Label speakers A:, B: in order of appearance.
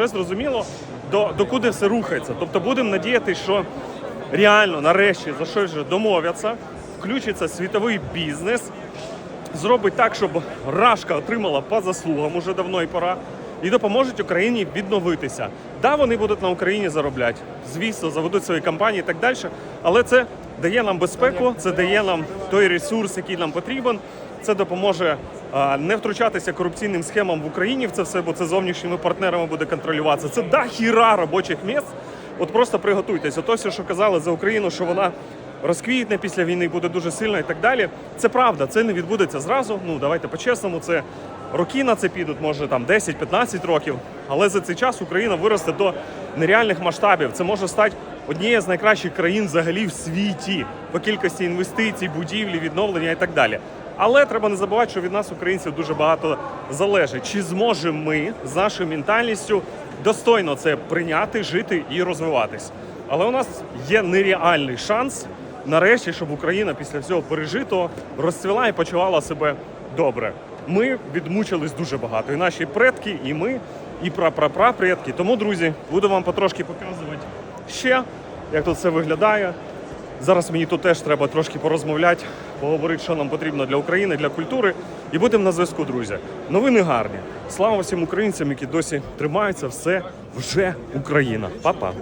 A: вже зрозуміло, до, до куди все рухається. Тобто будемо надіятися, що реально нарешті за щось вже домовляться, включиться світовий бізнес, зробить так, щоб Рашка отримала по заслугам уже давно і пора, і допоможуть Україні відновитися. Да, вони будуть на Україні заробляти, звісно, заведуть свої компанії і так далі. Але це дає нам безпеку, це дає нам той ресурс, який нам потрібен. Це допоможе а, не втручатися корупційним схемам в Україні в це все, бо це зовнішніми партнерами буде контролюватися. Це да хіра робочих місць. От просто приготуйтесь. Ото все, що казали за Україну, що вона розквітне після війни, буде дуже сильно і так далі. Це правда, це не відбудеться зразу. Ну давайте по-чесному, це роки на це підуть, може там 10-15 років. Але за цей час Україна виросте до нереальних масштабів. Це може стати однією з найкращих країн взагалі в світі по кількості інвестицій, будівлі, відновлення і так далі. Але треба не забувати, що від нас, українців, дуже багато залежить. Чи зможемо ми з нашою ментальністю достойно це прийняти, жити і розвиватись? Але у нас є нереальний шанс нарешті, щоб Україна після всього пережитого розцвіла і почувала себе добре. Ми відмучились дуже багато. І наші предки, і ми, і прапрапрапредки. Тому, друзі, буду вам потрошки показувати ще, як тут все виглядає. Зараз мені тут теж треба трошки порозмовляти, поговорити, що нам потрібно для України, для культури. І будемо на зв'язку, друзі. Новини гарні. Слава всім українцям, які досі тримаються. Все вже Україна. Па-па.